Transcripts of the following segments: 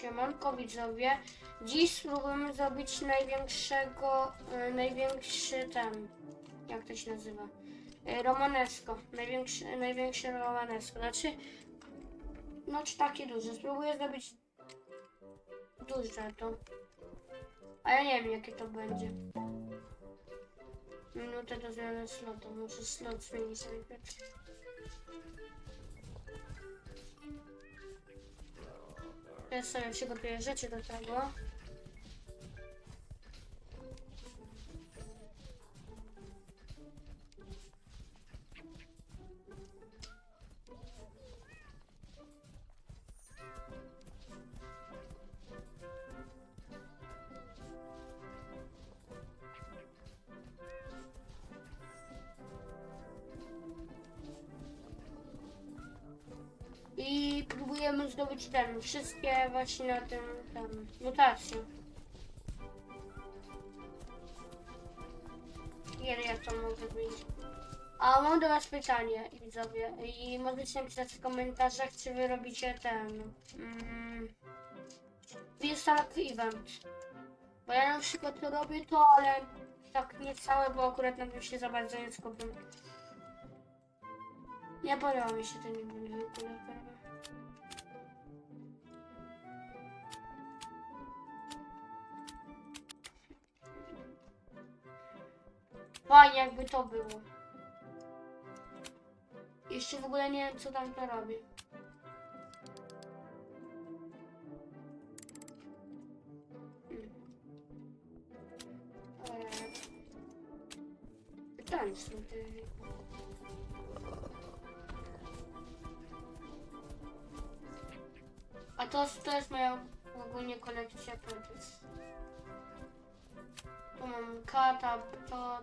Siemanko widzowie. Dziś spróbujemy zrobić największego, e, największy ten, jak to się nazywa? E, Romanesco. Największy, największy Romanesco. Znaczy, no czy takie duże. Spróbuję zrobić duże to. A ja nie wiem jakie to będzie. Minutę do zmiany slotu. Muszę slot zmienić najpierw. Ja sobie przygotuję rzeczy ten, wszystkie właśnie na tym, tam, mutacje. Ile ja to mogę być? A mam do was pytanie, widzowie. I możecie napisać w komentarzach, czy wy robicie ten... Mm, Restart Event. Bo ja na przykład to robię to, ale tak nie całe, bo akurat na tym się za bardzo nie skupiam. Nie podoba mi się ten event w ogóle, Fajnie jakby to było. Jeszcze w ogóle nie wiem co tam to robi. Tam są. A to, to jest moja ogólnie kolekcja Protis. Tu mam kata, to,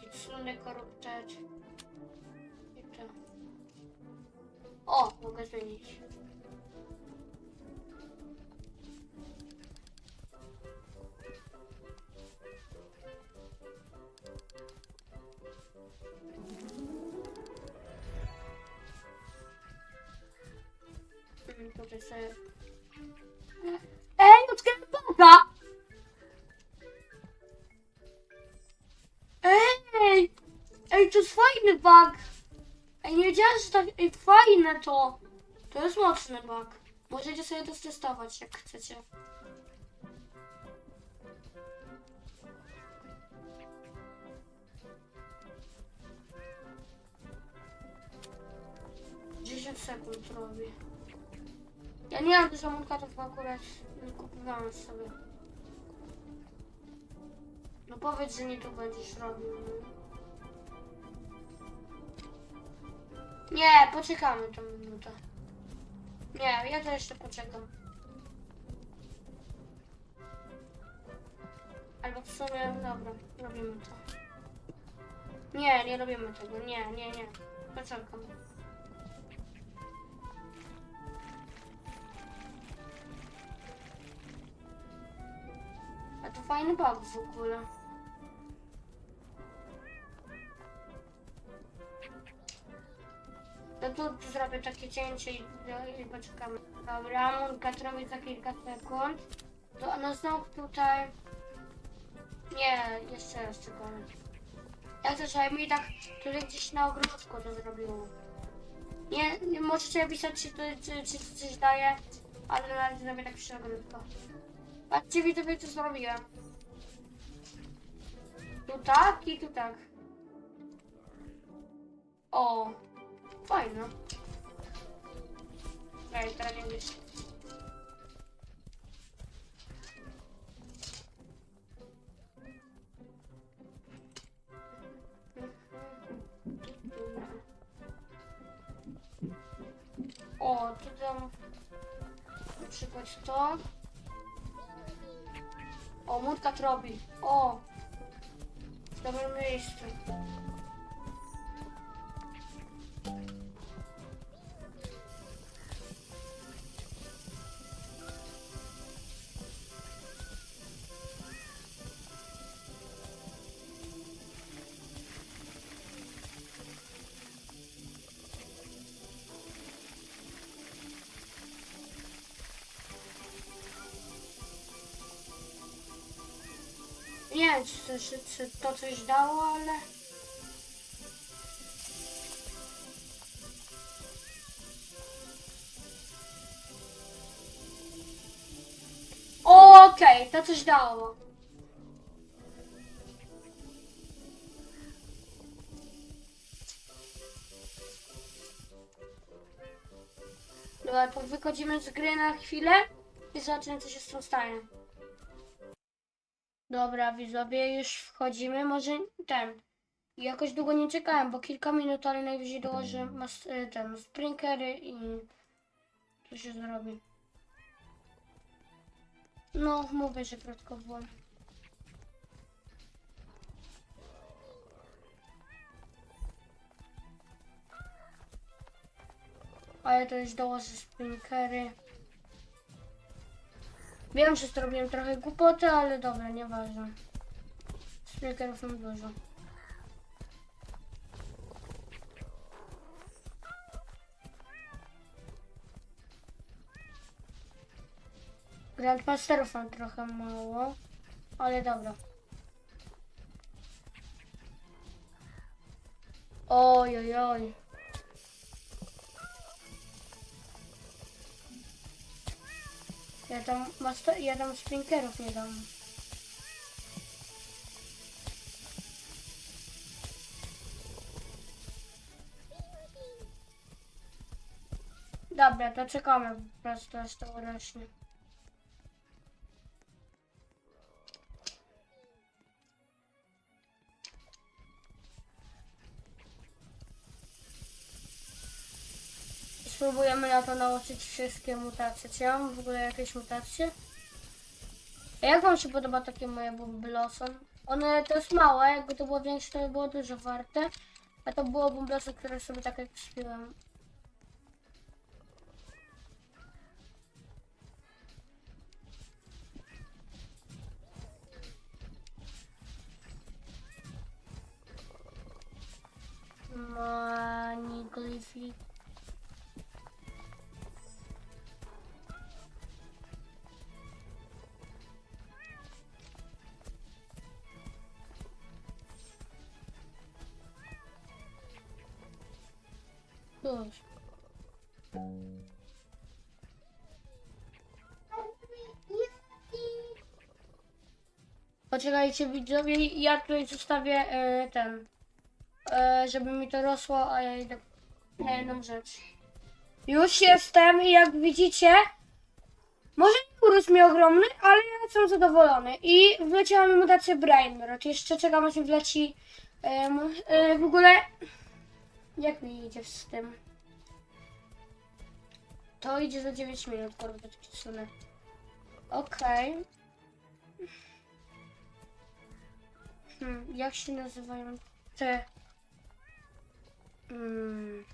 kitsune koruptet. I. O, mogę zmienić. Mm, Tutaj sobie... Ej, odkryłem baka! Ej, to jest fajny bug! Ej, nie wiedziałem, że tak... Ej, fajne to! To jest mocny bug. Możecie sobie to testować, jak chcecie. Dziesięć sekund robi. Ja nie mam dużo munkatów, akurat kupowałem sobie. No powiedz, że nie tu będziesz robił. Nie, poczekamy tą minutę. Nie, ja to jeszcze poczekam. Albo w sumie, dobra, robimy to. Nie, nie robimy tego, nie, nie, nie. Poczekam. A to fajny bug w ogóle. To tu zrobię takie cięcie i, i poczekamy. Dobra, Munka robi za kilka sekund. To no znowu tutaj... Nie, jeszcze raz czekamy. Ja żeby mi tak tutaj gdzieś na ogródku to zrobiło. Nie, nie możecie pisać, czy, to, czy, czy coś daje, ale na razie zrobię tak przy ogródku. Patrzcie widzowie co zrobiłem. Tu tak i tu tak. O, fajne. Ej, teraz nie wiesz. O, tu tam na przykład to. O, murka robi. O! W dobrym miejscu. Nie wiem, czy to, czy, to coś dało, ale... Okej, to coś dało. Dobra, to wychodzimy z gry na chwilę i zobaczymy, co się z tym stanie. Dobra, widzowie, już wchodzimy. Może ten. Jakoś długo nie czekałem, bo kilka minut, ale najwyżej dołożę e, ten sprinkery i co się zrobi. No, mówię, że krótko było. Ale to już dołożę sprinkery. Wiem, że zrobiłem trochę głupoty, ale dobra, nieważne. Sprinkerów mam dużo. Grandmasterów mam trochę mało, ale dobra. Oj, oj, oj. Ja tam, master, ja tam sprinkerów nie dam. Dobra, to czekamy po prostu aż to urośnie. Spróbujemy na to nauczyć wszystkie mutacje. Czy ja mam w ogóle jakieś mutacje? Jak wam się podoba takie moje bumblosy? One to jest małe, jakby to było większe, to by było dużo warte. A to było bumblosy, które sobie tak jak spiłem. Maniglyphic. Cóż. Poczekajcie widzowie, ja tutaj zostawię e, ten, e, żeby mi to rosło, a ja idę na jedną rzecz. Już jestem i jak widzicie, może nie urósł mi ogromny, ale ja jestem zadowolony. I wleciała mi mutacja Brainrot. Jeszcze czekam aż mi wleci em, e, w ogóle... Jak mi idzie z tym? To idzie za 9 minut, kurde, Kitsune. Okej. Hmm, jak się nazywają te... Hmm.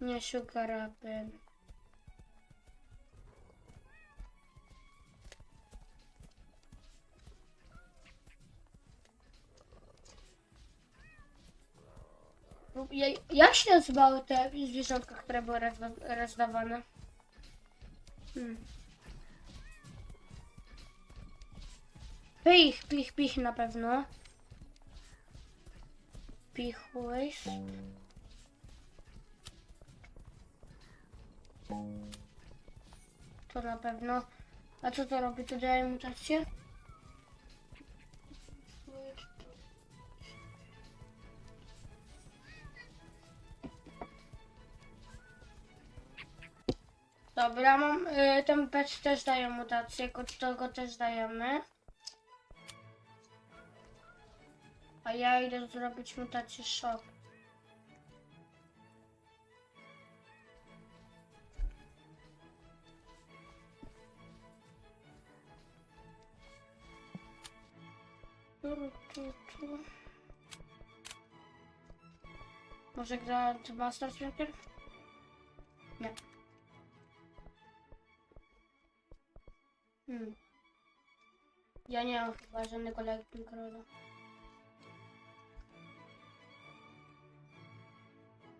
Nie Sugar Apple. Ja- się nazywały te zwierzątka, które były rozda- rozdawane? Hmm. Pich, pich, pich na pewno. Pichłeś. To na pewno. A co to robi? To daje mutację? Dobra, mam y, ten pet też daje mutację, kod tego też dajemy. A ja idę zrobić mutację szok. Może gra Master Sprinter? Nie. Hmm. Ja nie mam chyba żadnego Lightning Roda.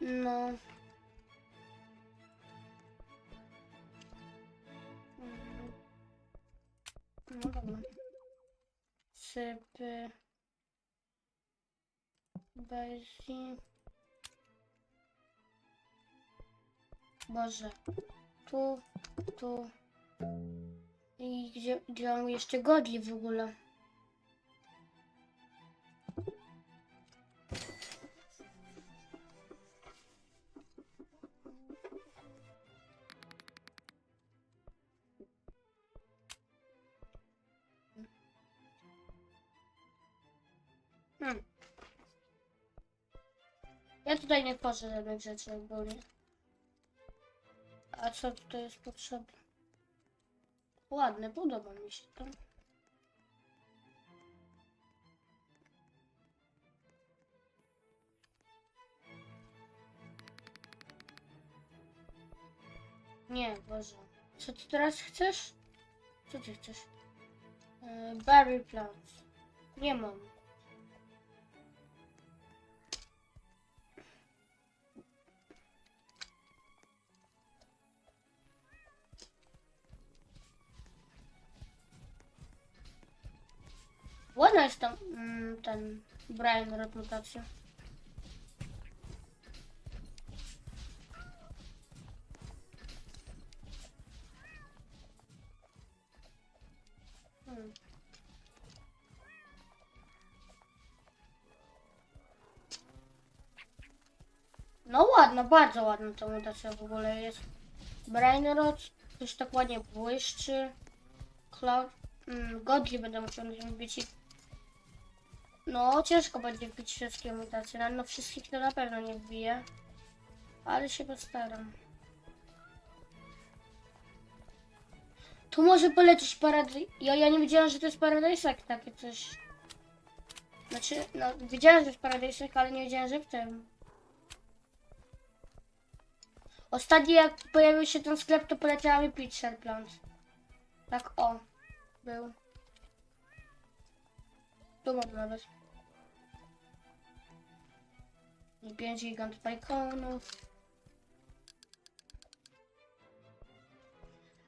No. Mhm. No dobra. Sypy. Bezi. Boże. Tu, tu. I gdzie, gdzie on jeszcze godzi w ogóle? Hmm. Ja tutaj nie tworzę żadnych rzeczy ogólnie. A co tutaj jest potrzebne? Ładne, podoba mi się to. Nie, Boże. Co ty teraz chcesz? Co ty chcesz? E, berry plants. Nie mam. Ładna jest tam mm, ten Brian reputacja. Hmm. No ładna, bardzo ładna ta mutacja w ogóle jest. Brainrot, coś tak ładnie błyszczy. Cloud, mm, Godly będę musiał zrobić. No, ciężko będzie wbić wszystkie mutacje, no, wszystkich to na pewno nie wbiję. Ale się postaram. Tu może polecieć paradise... Ja, ja nie wiedziałam, że to jest paradisek takie coś. Znaczy, no wiedziałam, że jest paradisek, ale nie wiedziałam, że w tym. Ostatnio jak pojawił się ten sklep, to poleciała mi Pitcher Plant. Tak o, był. Tu mam nawet. 5 gigant pajkonów.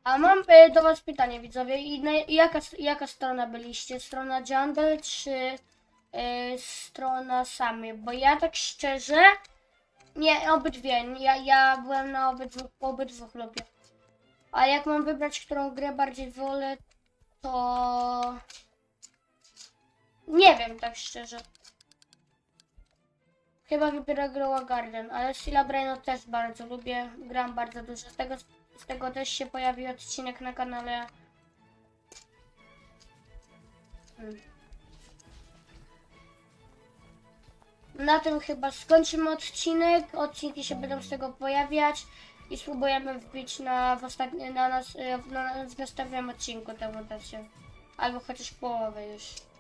A mam y, do was pytanie widzowie, i na, jaka, jaka strona byliście? Strona Jungle czy y, strona Samy? Bo ja tak szczerze, nie, obydwie, ja, ja byłem na obydwu, obydwu lubię. A jak mam wybrać, którą grę bardziej wolę, to... Nie wiem, tak szczerze. Chyba wybiorę Growa Garden, ale Stila Braino też bardzo lubię. Gram bardzo dużo. Z tego, z tego też się pojawił odcinek na kanale. Hmm. Na tym chyba skończymy odcinek. Odcinki się będą z tego pojawiać i spróbujemy wbić na, w ostatni, na nas, e, na, w następnym odcinku tę mutację. Albo chociaż połowę już.